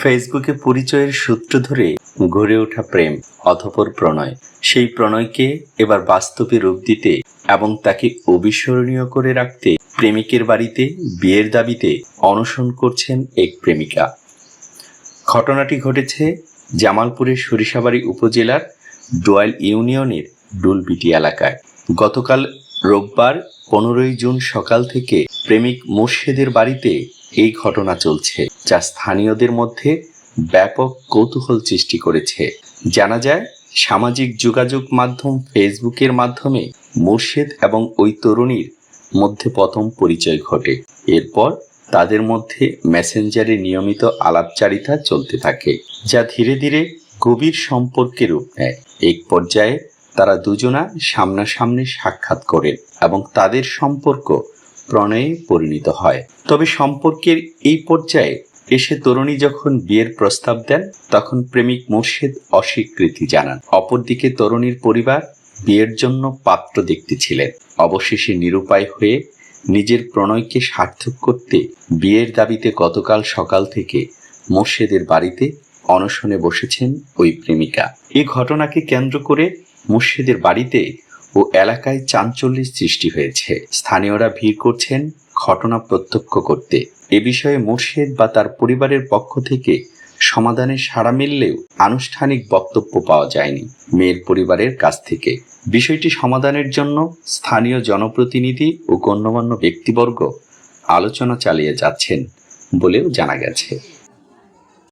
ফেসবুকে পরিচয়ের সূত্র ধরে গড়ে ওঠা প্রেম অথপর প্রণয়। সেই প্রণয়কে এবার বাস্তবে রূপ দিতে এবং তাকে অবিস্মরণীয় করে রাখতে প্রেমিকের বাড়িতে বিয়ের দাবিতে অনশন করছেন এক প্রেমিকা। ঘটনাটি ঘটেছে জামালপুরের সরিষাবাড়ি উপজেলার ডোয়াল ইউনিয়নের ডুলবিটি এলাকায়। গতকাল রোববার পনেরোই জুন সকাল থেকে প্রেমিক মোর্শেদের বাড়িতে এই ঘটনা চলছে। যা স্থানীয়দের মধ্যে ব্যাপক কৌতূহল সৃষ্টি করেছে। জানা যায়, সামাজিক যোগাযোগ মাধ্যম ফেসবুকের মাধ্যমে মুর্শেদ এবং ওই তরুণীর মধ্যে প্রথম পরিচয় ঘটে। এরপর তাদের মধ্যে মেসেঞ্জারে নিয়মিত আলাপচারিতা চলতে থাকে, যা ধীরে ধীরে গভীর সম্পর্কে রূপ নেয়। এক পর্যায়ে তারা দুজনা সামনাসামনি সাক্ষাৎ করেন এবং তাদের সম্পর্ক প্রণয়ে পরিণত হয়। তবে সম্পর্কের এই পর্যায়ে এসে তরুণী যখন বিয়ের প্রস্তাব দেন, তখন প্রেমিক মুর্শিদ অস্বীকৃতি জানান। অপরদিকে তরুণীর পরিবার বিয়ের জন্য পাত্র দেখতেছিলেন অবশেষে নিরুপায় হয়ে নিজের প্রণয়কে সার্থক করতে বিয়ের দাবিতে গতকাল সকাল থেকে মোর্শেদের বাড়িতে অনশনে বসেছেন ওই প্রেমিকা। এই ঘটনাকে কেন্দ্র করে মুর্শিদের বাড়িতে ও এলাকায় চাঞ্চল্যের সৃষ্টি হয়েছে। স্থানীয়রা ভিড় করছেন ঘটনা প্রত্যক্ষ করতে। এ বিষয়ে মোর্শেদ বা তার পরিবারের পক্ষ থেকে সমাধানে সাড়া মিললেও আনুষ্ঠানিক বক্তব্য পাওয়া যায়নি মেয়ের পরিবারের কাছ থেকে। বিষয়টি সমাধানের জন্য স্থানীয় জনপ্রতিনিধি ও গণ্যমান্য ব্যক্তিবর্গ আলোচনা চালিয়ে যাচ্ছেন বলেও জানা গেছে।